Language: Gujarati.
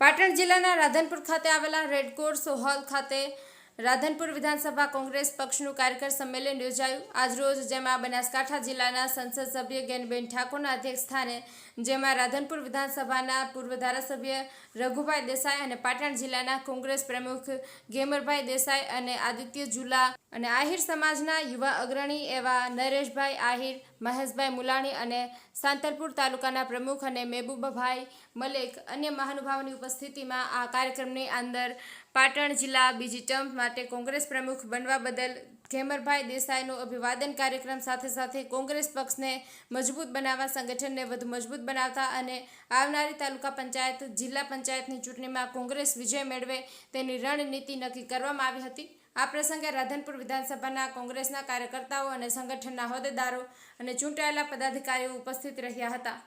પાટણ જિલ્લાના રાધનપુર ખાતે આવેલા રેડકોર્સ હોલ ખાતે રાધનપુર વિધાનસભા કોંગ્રેસ પક્ષનું કાર્યકર સંમેલન યોજાયું. આજરોજ જેમાં બનાસકાંઠા જિલ્લાના સંસદ સભ્ય ગેનબેન ઠાકોરના અધ્યક્ષ સ્થાને જેમાં રાધનપુર વિધાનસભાના પૂર્વ ધારાસભ્ય રઘુભાઈ દેસાઈ અને પાટણ જિલ્લાના કોંગ્રેસ પ્રમુખ ગેમરભાઈ દેસાઈ અને આદિત્ય ઝુલા અને આહિર સમાજના યુવા અગ્રણી એવા નરેશભાઈ આહિર, મહેશભાઈ મુલાણી અને સાંતલપુર તાલુકાના પ્રમુખ અને મહેબૂબાભાઈ મલેક અન્ય મહાનુભાવોની ઉપસ્થિતિમાં આ કાર્યક્રમની અંદર પાટણ જિલ્લા બીજી ટર્મ માટે કોંગ્રેસ પ્રમુખ બનવા બદલ ઘેમરભાઈ દેસાઈનું અભિવાદન કાર્યક્રમ સાથે સાથે કોંગ્રેસ પક્ષને મજબૂત બનાવવા, સંગઠનને વધુ મજબૂત બનાવતા અને આવનારી તાલુકા પંચાયત, જિલ્લા પંચાયતની ચૂંટણીમાં કોંગ્રેસ વિજય મેળવે તેની રણનીતિ નક્કી કરવામાં આવી હતી. આ પ્રસંગે રાધનપુર વિધાનસભાના કોંગ્રેસના કાર્યકર્તાઓ અને સંગઠનના હોદ્દેદારો અને ચૂંટાયેલા પદાધિકારીઓ ઉપસ્થિત રહ્યા હતા.